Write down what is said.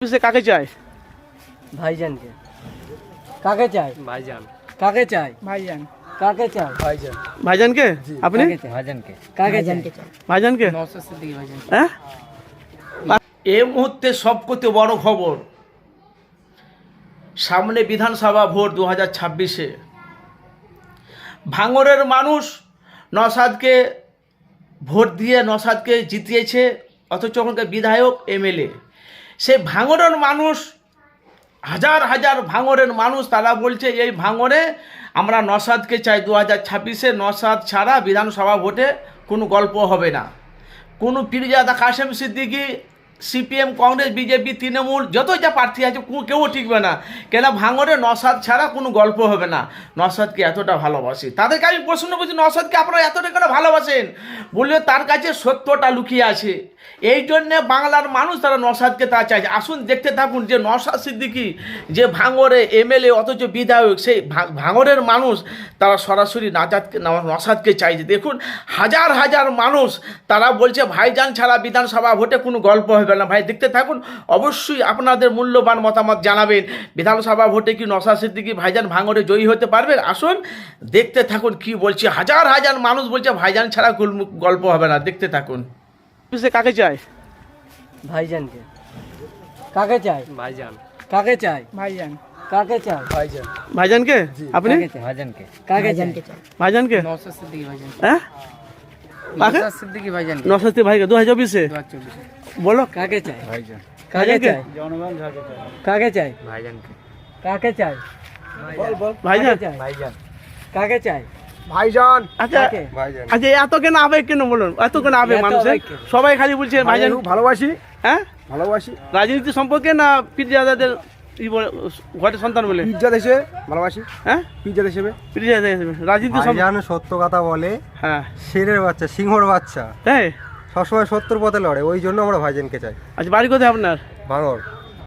সে কাকে চায়? ভাইজানকে। কাকে চাই ভাইজান। কাকে চাই ভাইজান। কাকে চাই ভাইজান। ভাইজানকে? আপনি? কাকে চাই ভাইজানকে। কাকে চাই ভাইজানকে নওশাদ হ্যাঁ? এই মুহূর্তে সবকতে বড় খবর। সামনে বিধানসভা ভোট দু হাজার ছাব্বিশে। ভাঙরের মানুষ নসাদকে ভোট দিয়ে নসাদকে জিতিয়েছে অথচ ওখানকার বিধায়ক এমএলএ। সেই ভাঙরের মানুষ, হাজার হাজার ভাঙরের মানুষ তারা বলছে, এই ভাঙরে আমরা নসাদকে চাই দু হাজার ছাব্বিশে, নসাদ ছাড়া বিধানসভা ভোটে কোনো গল্প হবে না। কোনো Pirzada Kashem Siddiqui CPM Congress BJP Trinamool যত যা প্রার্থী আছে কেউ টিকবে না। কেন ভাঙরে নসাদ ছাড়া কোনো গল্প হবে না। নসাদকে এতটা ভালোবাসি। তাদেরকে আমি প্রশ্ন করছি নসাদকে আপনারা এতটা কেন ভালোবাসেন? বললে তার কাছে সত্যটা লুকিয়ে আছে। এই জন্যে বাংলার মানুষ তারা নসাদকে তা চাইছে। আসুন দেখতে থাকুন যে নসাদ সিদ্দিকি, যে ভাঙরে এমএলএ, অথচ বিধায়ক, সেই ভাঙরের মানুষ তারা সরাসরি নাজাদকে নসাদকে চাইছে। দেখুন, হাজার হাজার মানুষ তারা বলছে, ভাইজান ছাড়া বিধানসভা ভোটে কোনো গল্প হবে না ভাই দেখতে থাকুন অবশ্যই আপনাদের মূল্যবান মতামত জানাবেন। বিধানসভা ভোটে কি নসাদ সিদ্দিকি ভাইজান ভাঙরে জয়ী হতে পারবেন? আসুন দেখতে থাকুন কি বলছে। হাজার হাজার মানুষ বলছে ভাইজান ছাড়া গুল- গল্প হবে না। দেখতে থাকুন। সে কাকে চায়? ভাইজানকে। কাকে চাই ভাইজান। কাকে চাই ভাইজান। কাকে চাই ভাইজান। ভাইজানকে? আপনি? ভাইজানকে। কাকে চাই ভাইজানকে নওশাদ সিদ্দিকী ভাইজান হ্যাঁ? নওশাদ সিদ্দিকী ভাইজান নশাস্তি ভাইকে বলো কাকে চাই? ভাইজান। কাকে? চাই? কাকে চাই? ভাইজানকে। কাকে চাই? ভাইজান কাকে চাই? ভাইজান। কাকে চাই? ভাইজান। আচ্ছা আচ্ছা এত কেন আবেগ কেন বলুন? এত কেন আবেগ এত মানুষের? আবেগ কেন? সবাই খালি বলছে ভাইজান ভালোবাসি। হ্যাঁ? ভালোবাসি। রাজনীতি সম্পর্কে না পিরজাদাদের ই বলে ঘরের সন্তান বলে? পিজ্জা দেশে ভালোবাসি। হ্যাঁ? পিজ্জা দেশে রাজনীতি সত্য কথা বলে হ্যাঁ। শেরের বাচ্চা সিংহর বাচ্চা। তাই? সবসময় সত্তর পথে লড়ে ওই জন্য আমরা ভাইজানকে চাই। আচ্ছা বাড়ি কোথায় আপনার? ভাঙর